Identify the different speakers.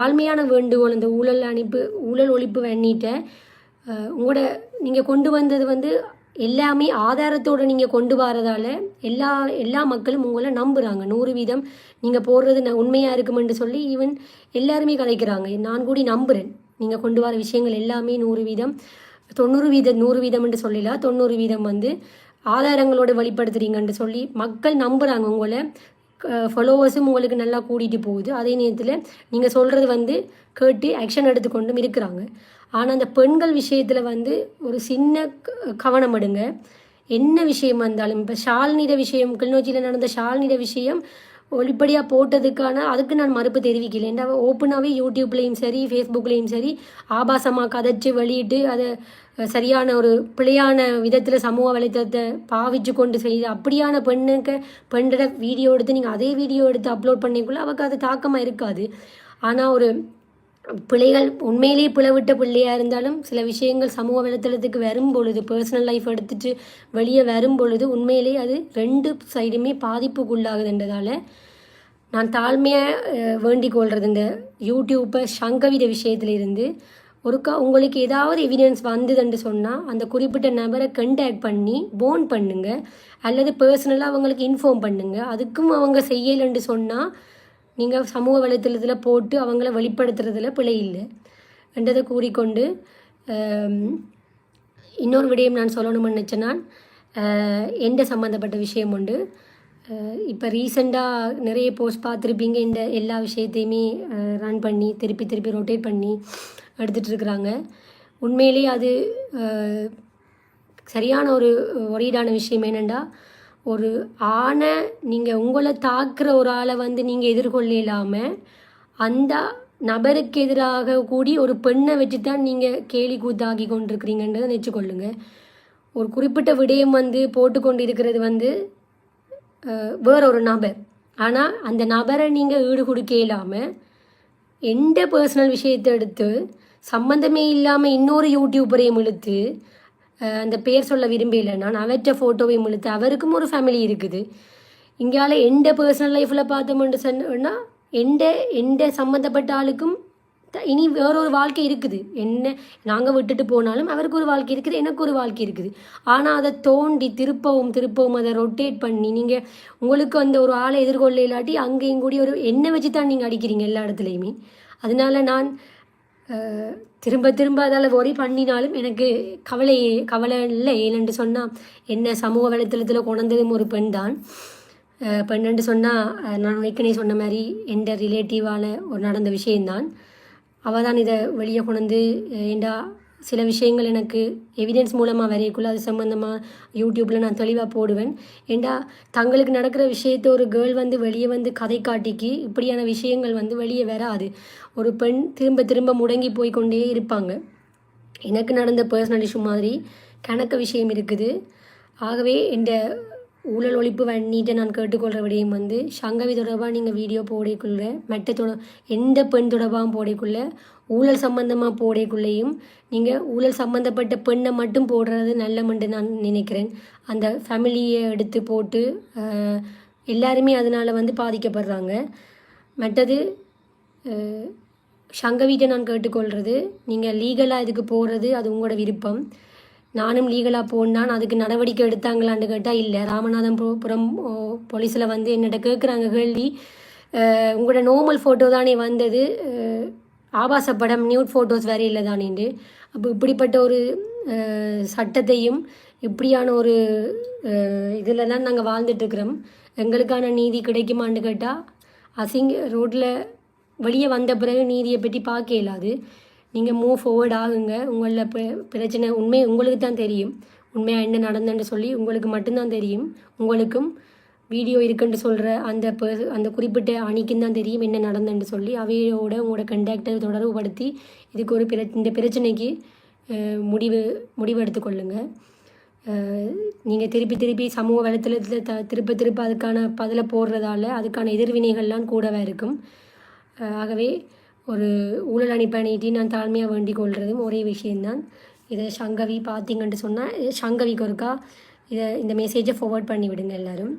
Speaker 1: தாழ்மையான வேண்டுகோள் இந்த ஊழல் அனுப்பு ஊழல் ஒழிப்பு பண்ணிட்ட உங்களோட நீங்கள் கொண்டு வந்தது வந்து எல்லாமே ஆதாரத்தோடு நீங்கள் கொண்டு வரதால எல்லா எல்லா மக்களும் உங்களை நம்புகிறாங்க நூறு வீதம் நீங்கள் போடுறது ந உண்மையாக இருக்குமென்று சொல்லி ஈவன் எல்லாருமே கலைக்கிறாங்க. நான் கூடி நம்புகிறேன் நீங்கள் கொண்டு வர விஷயங்கள் எல்லாமே நூறு வீதம் தொண்ணூறு வீதம் நூறு வீதம் என்று சொல்லலாம் தொண்ணூறு வீதம் வந்து ஆதாரங்களோட வெளிப்படுத்துறீங்கன்னு சொல்லி மக்கள் நம்புகிறாங்க உங்களை. ஃபாலோவர்ஸும் உங்களுக்கு நல்லா கூட்டிகிட்டு போகுது. அதே நேரத்தில் நீங்கள் சொல்கிறது வந்து கேட்டு ஆக்ஷன் எடுத்துக்கொண்டும் இருக்கிறாங்க. ஆனால் அந்த பெண்கள் விஷயத்தில் வந்து ஒரு சின்ன கவனம் எடுங்க. என்ன விஷயம் வந்தாலும் இப்போ ஷால்நிட விஷயம் கிளிநொச்சியில் நடந்த ஷால்னிட விஷயம் ஒளிப்படியாக போட்டதுக்கான அதுக்கு நான் மறுப்பு தெரிவிக்கல. ஏன்டா ஓப்பனாகவே யூடியூப்லேயும் சரி ஃபேஸ்புக்லேயும் சரி ஆபாசமாக கதைச்சு வெளியிட்டு அதை சரியான ஒரு பிழையான விதத்தில் சமூக வலைத்தளத்தை பாவிச்சு கொண்டு செய்து அப்படியான பெண்ணுக்கு பெண்ணோட வீடியோ எடுத்து நீங்கள் அதே வீடியோ எடுத்து அப்லோட் பண்ணிக்குள்ள அவருக்கு அது தாக்கமாக இருக்காது. ஆனால் ஒரு பிள்ளைகள் உண்மையிலேயே பிளவிட்ட பிள்ளையாக இருந்தாலும் சில விஷயங்கள் சமூக வலைத்தளத்துக்கு வரும் பொழுது பர்சனல் லைஃப் எடுத்துட்டு வெளியே வரும் பொழுது உண்மையிலேயே அது ரெண்டு சைடுமே பாதிப்புக்குள்ளாகுதுன்றதால நான் தாழ்மையாக வேண்டிக் கொள்கிறது இந்த யூடியூப்பை சங்கவித விஷயத்திலிருந்து. ஒருக்கா உங்களுக்கு ஏதாவது எவிடன்ஸ் வந்ததுன்னு சொன்னால் அந்த குறிப்பிட்ட நபரை கண்டாக்ட் பண்ணி போன் பண்ணுங்கள் அல்லது பர்சனலாக அவங்களுக்கு இன்ஃபார்ம் பண்ணுங்கள் அதுக்கும் அவங்க செய்யலைன்னு சொன்னால் நீங்கள் சமூக வலைத்தளத்தில் போட்டு அவங்கள வெளிப்படுத்துறதுல பிழை இல்லை. என்றதை கூறிக்கொண்டு இன்னொரு விடயம் நான் சொல்லணும்னு நினச்சேன்னா எந்த சம்மந்தப்பட்ட விஷயம் உண்டு? இப்போ ரீசெண்டாக நிறைய போஸ்ட் பார்த்துருப்பீங்க. இந்த எல்லா விஷயத்தையுமே ரன் பண்ணி திருப்பி திருப்பி ரொட்டேட் பண்ணி எடுத்துகிட்டு இருக்கிறாங்க. உண்மையிலேயே அது சரியான ஒரு ஒரீடான விஷயம் என்னென்னா ஒரு ஆணை நீங்கள் உங்களை தாக்குற ஒரு ஆளை வந்து நீங்கள் எதிர்கொள்ளலாமல் அந்த நபருக்கு எதிராக கூடி ஒரு பெண்ணை வச்சு தான் நீங்கள் கேலி கூத்தாக்கி கொண்டிருக்கிறீங்கன்றதை நினச்சிக்கொள்ளுங்க. ஒரு குறிப்பிட்ட விடயம் வந்து போட்டுக்கொண்டு இருக்கிறது வந்து வேற ஒரு நபர். ஆனால் அந்த நபரை நீங்கள் ஈடு கொடுக்க இல்லாமல் எந்த பர்சனல் விஷயத்தை எடுத்து சம்மந்தமே இல்லாமல் இன்னொரு யூடியூபரையும் இழுத்து அந்த பேர் சொல்ல விரும்பல நான் அவற்ற ஃபோட்டோவை முழுத்து அவருக்கும் ஒரு ஃபேமிலி இருக்குது. இங்கால எந்த பர்சனல் லைஃப்பில் பார்த்தோம்னு சொன்னோம்னா எந்த எந்த சம்மந்தப்பட்ட ஆளுக்கும் த- இனி வேற ஒரு வாழ்க்கை இருக்குது. என்ன நாங்கள் விட்டுட்டு போனாலும் அவருக்கு ஒரு வாழ்க்கை இருக்குது எனக்கு ஒரு வாழ்க்கை இருக்குது. ஆனால் அதை தோண்டி திருப்பவும் திருப்பவும் அதை ரொட்டேட் பண்ணி நீங்கள் உங்களுக்கு அந்த ஒரு ஆளை எதிர்கொள்ள இல்லாட்டி அங்கேயும் கூடி ஒரு எண்ணெய் வச்சு தான் நீங்கள் அடிக்கிறீங்க எல்லா இடத்துலையுமே. அதனால நான் திரும்ப திரும்ப அதால் ஒரி பண்ணினாலும் எனக்கு கவலை கவலை இல்லை. ஏனென்று சொன்னால் என்ன சமூக வலைத்தளத்தில் கொண்டதும் ஒரு பெண் தான் பெண்ணுன்னு சொன்னால் நான் ஏற்கனவே சொன்ன மாதிரி எந்த ரிலேட்டிவால் ஒரு நடந்த விஷயந்தான் அவள் தான் இதை வெளியே கொண்டு ஏண்டா சில விஷயங்கள் எனக்கு எவிடன்ஸ் மூலமாக வரையக்குள்ள அது சம்மந்தமாக யூடியூப்பில் நான் தெளிவாக போடுவேன். ஏண்டா தங்களுக்கு நடக்கிற விஷயத்தை ஒரு கேர்ள் வந்து வெளியே வந்து கதை காட்டிக்கு இப்படியான விஷயங்கள் வந்து வெளியே வராது. ஒரு பெண் திரும்ப திரும்ப முடங்கி போய் கொண்டே இருப்பாங்க. எனக்கு நடந்த பர்சனல் இஷ்யூ மாதிரி கணக்க விஷயம் இருக்குது. ஆகவே இந்த ஊழல் ஒழிப்பு வண்ணிட்டு நான் கேட்டுக்கொள்கிற விடயம் வந்து சங்கவி தொடர்பாக நீங்கள் வீடியோ போடக்குள்ள மெட்ட தொட எந்த பெண் தொடர்பாகவும் போடக்குள்ள ஊழல் சம்பந்தமாக போடக்குள்ளேயும் நீங்கள் ஊழல் சம்மந்தப்பட்ட பெண்ணை மட்டும் போடுறது நல்லமென்று நான் நினைக்கிறேன். அந்த ஃபேமிலியை எடுத்து போட்டு எல்லாருமே அதனால் வந்து பாதிக்கப்படுறாங்க. மற்றது அஹ், சங்கவீட்டை நான் கேட்டுக்கொள்கிறது நீங்கள் லீகலாக இதுக்கு போகிறது அது உங்களோட விருப்பம். நானும் லீகலாக போனான் அதுக்கு நடவடிக்கை எடுத்தாங்களான்னு கேட்டால் இல்லை. ராமநாதபுரம் போலீஸில் வந்து என்னட்ட கேட்குறாங்க கேள்வி. உங்களோட நோமல் ஃபோட்டோ தானே வந்தது. ஆபாச படம் நியூட் ஃபோட்டோஸ் வேற இல்லை தானேண்டு அப்போ இப்படிப்பட்ட ஒரு சட்டத்தையும் இப்படியான ஒரு இதில் தான் நாங்கள் வாழ்ந்துட்டுருக்குறோம். எங்களுக்கான நீதி கிடைக்குமான்னு கேட்டால் அசிங்க ரோட்டில் வெளியே வந்த பிறகு நீதியை பற்றி பார்க்க இல்லாது நீங்கள் மூவ் forward ஆகுங்க. உங்களில் பிர- பிரச்சனை உண்மை உங்களுக்கு தான் தெரியும். உண்மையாக என்ன நடந்ததுன்னு சொல்லி உங்களுக்கு மட்டும்தான் தெரியும். உங்களுக்கும் வீடியோ இருக்குன்னு சொல்கிற அந்த பர்ஸ் அந்த குறிப்பிட்ட அணிக்கும் தான் தெரியும் என்ன நடந்ததுன்னு சொல்லி அவையோட உங்களோட கண்டாக்டை தொடர்புபடுத்தி இதுக்கு ஒரு பிர இந்த பிரச்சனைக்கு முடிவு முடிவு எடுத்துக்கொள்ளுங்கள் நீங்கள் திருப்பி திருப்பி சமூக வலைத்தளத்தில் த திருப்ப திருப்ப அதுக்கான பதிலை போடுறதால அதுக்கான எதிர்வினைகள்லாம் கூடவே இருக்கும். ஆகவே ஒரு ஊழல் அணிப்பணிட்டு நான் தாழ்மையாக வேண்டிக் கொள்கிறதும் ஒரே விஷயந்தான் இதை சங்கவி பார்த்தீங்கன்ட்டு சொன்னால் சங்கவிக்கு ஒருக்கா இதை இந்த மெசேஜை ஃபார்வர்ட் பண்ணி விடுங்க எல்லோரும்.